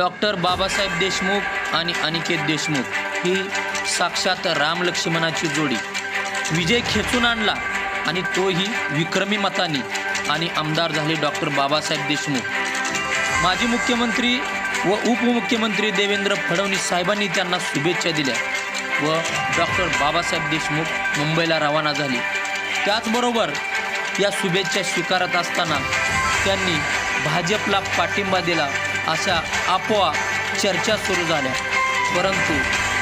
Doctor Babasaheb Deshmukh आणि अनिकेत देशमुख ही साक्षात राम लक्ष्मणाची जोडी. विजय खेचून आणला आणि तोही विक्रमी मताने आणि आमदार झाले डॉक्टर बाबासाहेब देशमुख. माजी मुख्यमंत्री व उपमुख्यमंत्री देवेंद्र फडणवीस साहेबांनी त्यांना शुभेच्छा दिल्या व डॉक्टर बाबासाहेब देशमुख मुंबईला रवाना झाले. त्याचबरोबर या शुभेच्छा स्वीकारत असताना त्यांनी भाजपला पाठिंबा दिला अशा आपोआप चर्चा सुरू झाल्या. परंतु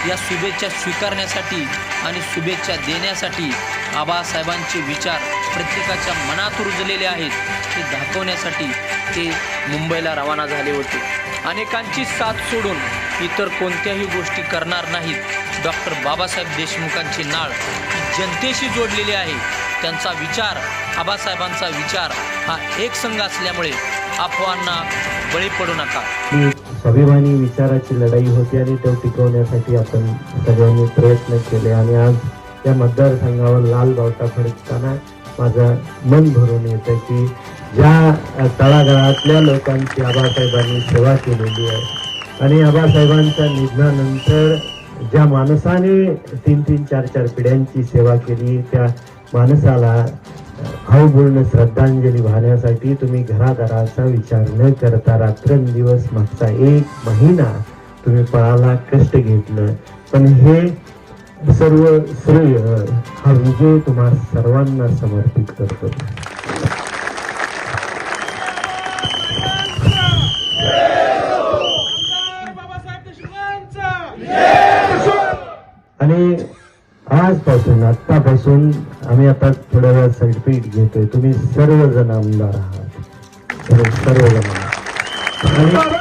या शुभेच्छा स्वीकारण्यासाठी आणि शुभेच्छा देण्यासाठी आबासाहेबांचे विचार प्रत्येकाच्या मनात रुजलेले आहेत ते दाखवण्यासाठी ते मुंबईला रवाना झाले होते. अनेकांची साथ सोडून इतर कोणत्याही गोष्टी करणार नाहीत. डॉक्टर बाबासाहेब देशमुखांची नाळ जनतेशी जोडलेली आहे. त्यांचा विचार आबासाहेबांचा विचार हा एक संघ असल्यामुळे अफवांना बळी पडू नका. स्वाभिमानी विचाराची लढाई होती आणि तो टिकवण्यासाठी आपण सगळ्यांनी प्रयत्न केले आणि आज या मतदारसंघावर लाल बावटा फडकताना माझं मन भरून येतं की ज्या तळागाळातल्या लोकांची आबासाहेबांनी सेवा केलेली आहे आणि आबासाहेबांच्या निधनानंतर ज्या माणसाने तीन तीन चार चार पिढ्यांची सेवा केली त्या माणसाला भावपूर्ण श्रद्धांजली वाहण्यासाठी तुम्ही घरादाराचा विचार न करता रात्रंदिवस मागचा एक महिना तुम्ही पळाला कष्ट घेतलं. पण हे सर्व श्रेय हा विजय तुम्हा सर्वांना समर्पित करतो. आणि आजपासून आत्तापासून आम्ही आता थोड्या वेळात सर्टिफिकेट घेतोय. तुम्ही सर्वजण आमदार आहात. सर्वजण.